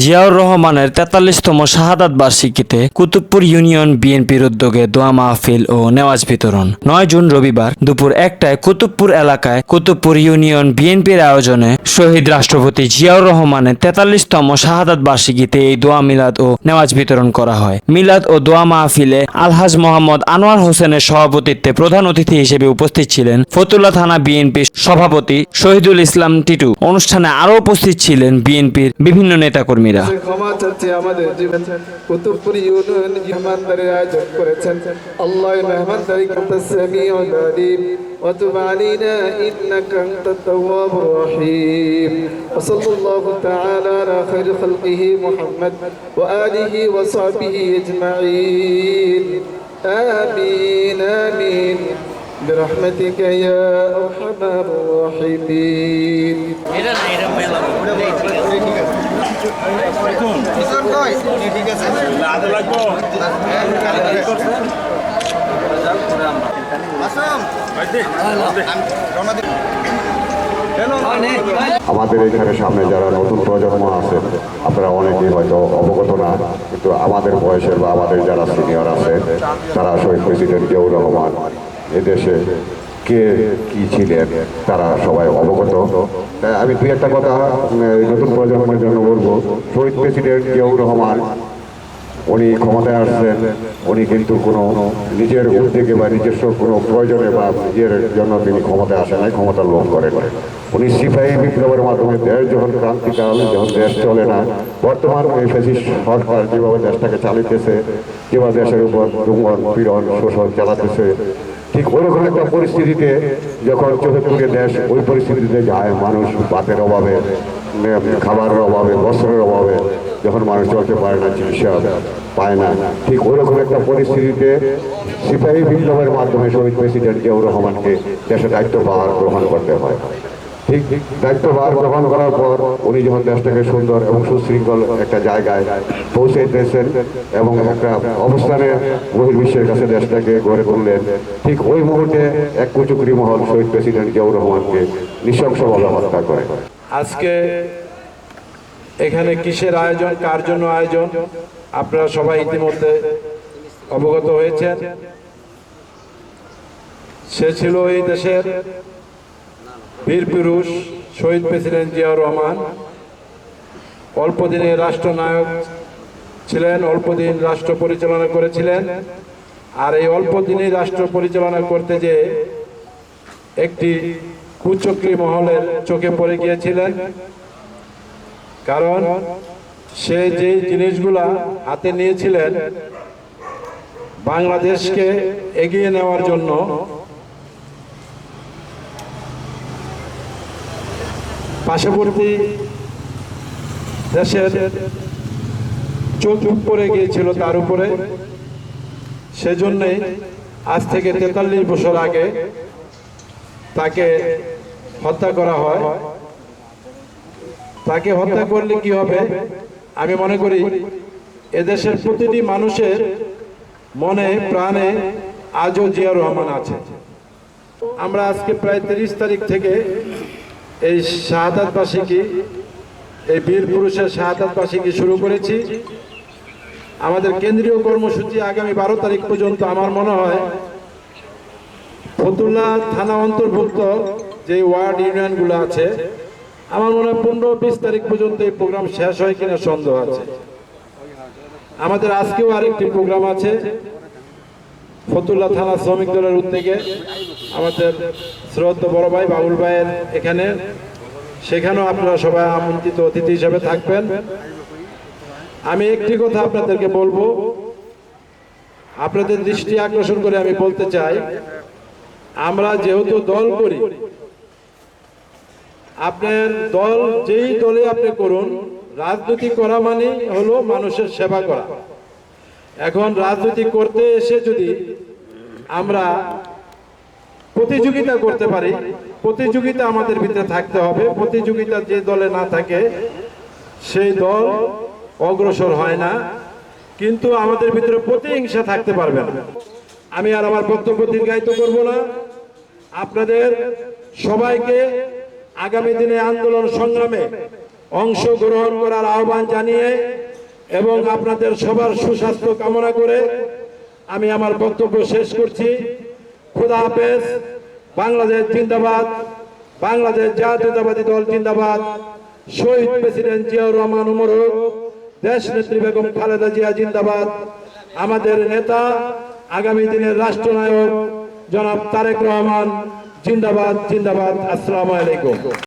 জিয়াউর রহমানের তেতাল্লিশতম শাহাদাত বার্ষিকীতে কুতুবপুর ইউনিয়ন বিএনপির উদ্যোগে দোয়া মাহফিল ও নেওয়াজ বিতরণ। নয় জুন রবিবার দুপুর একটায় কুতুবপুর এলাকায় কুতুবপুর ইউনিয়ন বিএনপির আয়োজনে শহীদ রাষ্ট্রপতি জিয়াউর রহমানের তেতাল্লিশতম শাহাদাত বার্ষিকীতে এই দোয়া মিলাদ ও নেওয়াজ বিতরণ করা হয়। মিলাদ ও দোয়া মাহফিলে আলহাজ মোহাম্মদ আনোয়ার হোসেনের সভাপতিত্বে প্রধান অতিথি হিসেবে উপস্থিত ছিলেন ফতুল্লা থানা বিএনপির সভাপতি শহীদুল ইসলাম টিটু। অনুষ্ঠানে আরও উপস্থিত ছিলেন বিএনপির বিভিন্ন নেতাকর্মীরা ক্ষমা চাচ্ছি আমাদের জীবন কুতুবপুর ইউনিয়ন মেহমানদারের আয়োজন করেছেন আল্লাহ মেহমানদারি করতে সামিউল আলিম وتب علينا إنك أنت التواب الرحيم وصلى الله تعالى على خير خلقه محمد وآله وصحبه أجمعين آمين آمين برحمتك يا أرحم الراحمين আমাদের এখানে সামনে যারা নতুন প্রজন্ম আছে আপনারা অনেকেই হয়তো অবগত না কিন্তু আমাদের বয়সের বা আমাদের যারা সিনিয়র আছে তারা শহীদ প্রেসিডেন্ট জিয়াউর রহমান এদেশে কে কি ছিলেন, তারা সবাই অবগত। আমি দুই একটা কথা নতুন প্রজন্মের জন্য বলব। শহীদ প্রেসিডেন্ট জিয়াউর রহমান, উনি ক্ষমতায় আসছেন। উনি কিন্তু কোনো নিজের উদ্যোগে বা নিজস্ব কোনো প্রয়োজনে বা নিজের জন্য তিনি ক্ষমতায় আসেন নাই, ক্ষমতা লোভ করেন উনি সিপাহী বিপ্লবের মাধ্যমে দেশ যখন ক্রান্তিকাল, যখন দেশ চলে না, বর্তমান এই ফ্যাসিস্ট সরকার যেভাবে দেশটাকে চালিতেছে, যেভাবে দেশের উপর দুমন পীড়ন, শোষণ চালাতেছে ঠিক ওইরকম একটা পরিস্থিতিতে যখন চোখে দেশ, ওই পরিস্থিতিতে যায় মানুষ ভাতের অভাবে, খাবারের অভাবে, বস্ত্রের অভাবে, যখন মানুষ চলতে পারে না, চিকিৎসা পায় না। ঠিক ওরকম একটা পরিস্থিতিতে সিপাহী বিপ্লবের মাধ্যমে শহীদ প্রেসিডেন্ট জিয়াউর রহমানকে দেশের দায়িত্ব দায়িত্বভার গ্রহণ করতে হয়। দায়িত্বভার গ্রহণ করার পর উনি যখন দেশটাকে সুন্দর এবং সুশৃঙ্খল একটা জায়গায় পৌঁছে দিয়েছেন এবং একটা অবস্থানে বহির্বিশ্বের কাছে দেশটাকে গড়ে তুললেন, ঠিক ওই মুহূর্তে এক কুচুকরি মহল শহীদ প্রেসিডেন্ট জিয়াউর রহমানকে নৃশংসভাবে হত্যা করে। আজকে এখানে কিসের আয়োজন, কার জন্য আয়োজন? আপনারা সবাই ইতিমধ্যে অবগত হয়েছেন। সে ছিল এই দেশের বীর পুরুষ, শহীদ প্রেসিডেন্ট জিয়াউর রহমান। অল্প দিনে রাষ্ট্রনায়ক ছিলেন অল্প দিন রাষ্ট্র পরিচালনা করেছিলেন। আর এই অল্প দিনেই রাষ্ট্র পরিচালনা করতে যে একটি কুচক্রী মহলের চোখে পড়ে গিয়েছিলেন। কারণ সে যে জিনিসগুলা হাতে নিয়েছিলেন, বাংলাদেশকে এগিয়ে নেওয়ার জন্য পার্শ্ববর্তী দেশের চোখ পড়ে গিয়েছিল তার উপরে। সেজন্যই আজ থেকে তেতাল্লিশ বছর আগে তাকে হত্যা করা হয়। তাকে হত্যা করলে কি হবে? আমি মনে করি এদেশের প্রতিটি মানুষের মনে, প্রাণে আজও জিয়া রহমান আছে। আমরা আজকে প্রায় তিরিশ তারিখ থেকে এই শাহাদাত বার্ষিকী এই বীর পুরুষের শাহাদাত বার্ষিকী শুরু করেছি? আমাদের কেন্দ্রীয় কর্মসূচি আগামী বারো তারিখ পর্যন্ত আমার মনে হয় ফতুল্লা থানা অন্তর্ভুক্ত যে ওয়ার্ড ইউনিয়নগুলো আছে, আমার মনে হয় পনেরো বিশ তারিখ পর্যন্ত এই প্রোগ্রাম শেষ হয় কিনা সন্দেহ আছে। আমাদের আজকেও আরেকটি প্রোগ্রাম আছে ফতুল্লা থানা শ্রমিক দলের উদ্যোগে আমাদের শ্রদ্ধ বড় ভাই বাবুল ভাইয়ের এখানে। সেখানেও আপনারা সবাই আমন্ত্রিত অতিথি হিসেবে থাকবেন। আমি একটি কথা আপনাদেরকে বলব। আপনাদের দৃষ্টি আকর্ষণ করে আমি বলতে চাই, আমরা যেহেতু দল করি, আপনার দল যেই দলে আপনি করুন, রাজনীতি করা মানে হলো মানুষের সেবা করা। এখন রাজনীতি করতে এসে যদি আমরা প্রতিযোগিতা করতে পারি, প্রতিযোগিতা আমাদের ভিতরে থাকতে হবে। প্রতিযোগিতা যে দলে না থাকে, সেই দল অগ্রসর হয় না। কিন্তু আমাদের ভিতরে প্রতিহিংসা থাকতে পারবে না। আমি আর আমার বক্তব্য দীর্ঘায়িত করব না। আপনাদের সবাইকে আগামী দিনে আন্দোলন সংগ্রামে অংশগ্রহণ করার আহ্বান জানিয়ে এবং আপনাদের সবার সুস্বাস্থ্য কামনা করে আমি আমার বক্তব্য শেষ করছি। খুদা হাফেজ, বাংলাদেশ জিন্দাবাদ, বাংলাদেশ জাতীয়তাবাদী দল জিন্দাবাদ। শহীদ প্রেসিডেন্ট জিয়াউর রহমান উমর দেশ নেত্রী বেগম খালেদা জিয়া জিন্দাবাদ। আমাদের নেতা, আগামী দিনের রাষ্ট্রনায়ক জনাব তারেক রহমান, জিন্দাবাদ জিন্দাবাদ। আসসালামু আলাইকুম।